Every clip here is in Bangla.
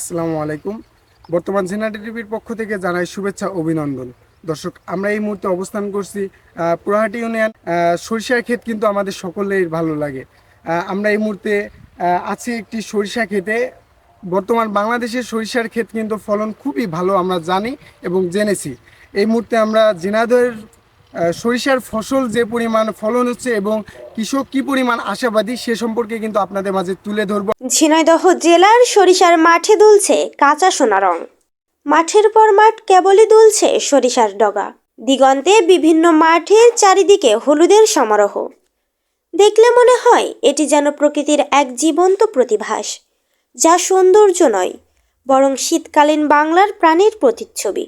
আসসালামু আলাইকুম। বর্তমান জেনারেটি টিভির পক্ষ থেকে জানাই শুভেচ্ছা, অভিনন্দন। দর্শক, আমরা এই মুহূর্তে অবস্থান করছি পুরাহাটি ইউনিয়ন সরিষার ক্ষেত কিন্তু আমাদের সকলের ভালো লাগে। আমরা এই মুহূর্তে আছি একটি সরিষা ক্ষেতে। বর্তমান বাংলাদেশের সরিষার ক্ষেত কিন্তু ফলন খুবই ভালো আমরা জানি এবং জেনেছি। এই মুহূর্তে আমরা জিনাদের সরিষার ফসল যে পরিমাণ ফলন হচ্ছে এবং কৃষক কি পরিমাণ আশাবাদী সে সম্পর্কে কিন্তু আপনাদের মাঝে তুলে ধরব। ঝিনাইদহ জেলার সরিষার মাঠে দুলছে কাঁচা সোনা রং। মাঠের পর মাঠ কেবলই দুলছে সরিষার ডগা। দিগন্তে বিভিন্ন মাঠের চারিদিকে হলুদের সমারোহ। দেখলে মনে হয় এটি যেন প্রকৃতির এক জীবন্ত প্রতিভাস, যা সৌন্দর্য নয়, বরং শীতকালীন বাংলার প্রাণীর প্রতিচ্ছবি।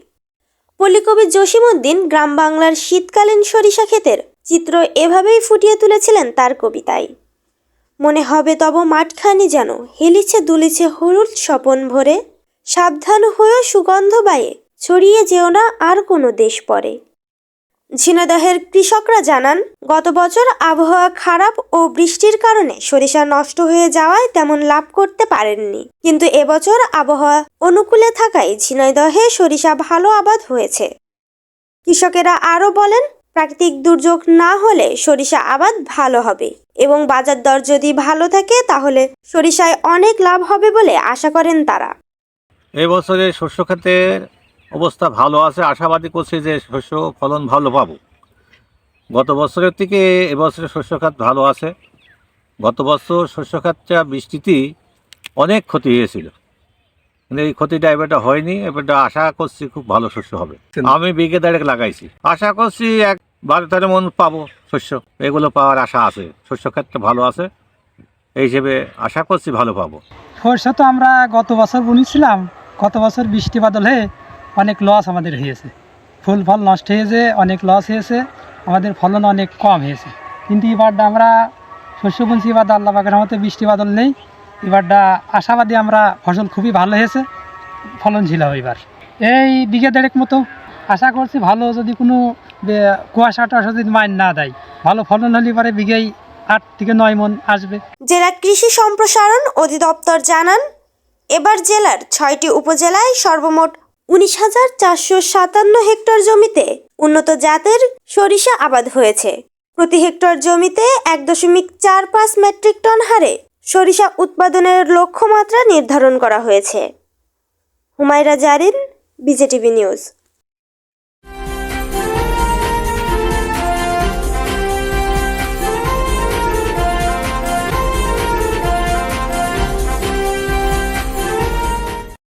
পল্লীকবি জসিমউদ্দিন গ্রাম বাংলার শীতকালীন সরিষা ক্ষেতের চিত্র এভাবেই ফুটিয়ে তুলেছিলেন তার কবিতায়। মনে হবে তব মাঠখানি যেন, হেলিছে দুলিছে হলুদ স্বপন ভরে। সাবধান হয়েও সুগন্ধ বায়ে, ছড়িয়ে যেও না আর কোনো দেশ পরে। ঝিনাদহের কৃষকরা জানান, গত বছর আবহাওয়া খারাপ ও বৃষ্টির কারণে সরিষা নষ্ট হয়ে যাওয়ায় তেমন লাভ করতে পারেননি। কিন্তু এবছর আবহাওয়া অনুকূলে থাকায় ঝিনাইদহে সরিষা ভালো আবাদ হয়েছে। কৃষকেরা আরও বলেন, প্রাকৃতিক দুর্যোগ না হলে সরিষা আবাদ ভালো হবে এবং বাজার দর যদি ভালো থাকে তাহলে সরিষায় অনেক লাভ হবে বলে আশা করেন তারা। এই বছরে শস্য খাতের অবস্থা ভালো আছে, আশাবাদী করছি যে শস্য ফলন ভালো পাবো। গত বছরের থেকে এবছরে শস্য খাত ভালো আছে। গত বছর শস্য খাতটা বৃষ্টিতেই অনেক ক্ষতি হয়েছিল। কিন্তু এই ক্ষতিটা এবারটা হয়নি, এবারটা আশা করছি খুব ভালো শস্য হবে। আমি বিঘে দেড়েক লাগাইছি। আশা করছি এক বারো তেরো মন পাবো শস্য। এগুলো পাওয়ার আশা আছে। শস্য খাতটা ভালো আছে। এই হিসেবে আশা করছি ভালো পাবো। সরষা তো আমরা গত বছর বুনেছিলাম। গত বছর বৃষ্টি বাদল হয়ে অনেক লস আমাদের হয়েছে। ফুল ফল নষ্ট হয়েছে, অনেক লস হয়েছে, আমাদের ফলন অনেক কম হয়েছে। কিন্তু এবারটা আমরা শস্য বুনছি এবার আল্লাহ বাগের মতো বৃষ্টি বাদল নেই। এবারটা আশাবাদী আমরা ফসল খুবই ভালো হয়েছে ফলন ছিল এবার। এই বিঘে দেড়েক মতো আশা করছি ভালো যদি কোনো কুয়াশা টুয়াশা যদি মাইন না দেয়, ভালো ফলন হলে পরে বিঘেই আট থেকে নয় মন আসবে। জেলা কৃষি সম্প্রসারণ অধিদপ্তর জানান, এবার জেলার ছয়টি উপজেলায় সর্বমোট উনিশ হাজার চারশো সাতান্ন হেক্টর জমিতে উন্নত জাতের সরিষা আবাদ হয়েছে। প্রতি হেক্টর জমিতে এক দশমিক চার পাঁচ মেট্রিক টন হারে সরিষা উৎপাদনের লক্ষ্যমাত্রা নির্ধারণ করা হয়েছে। Humaira Zarin, BJTV news.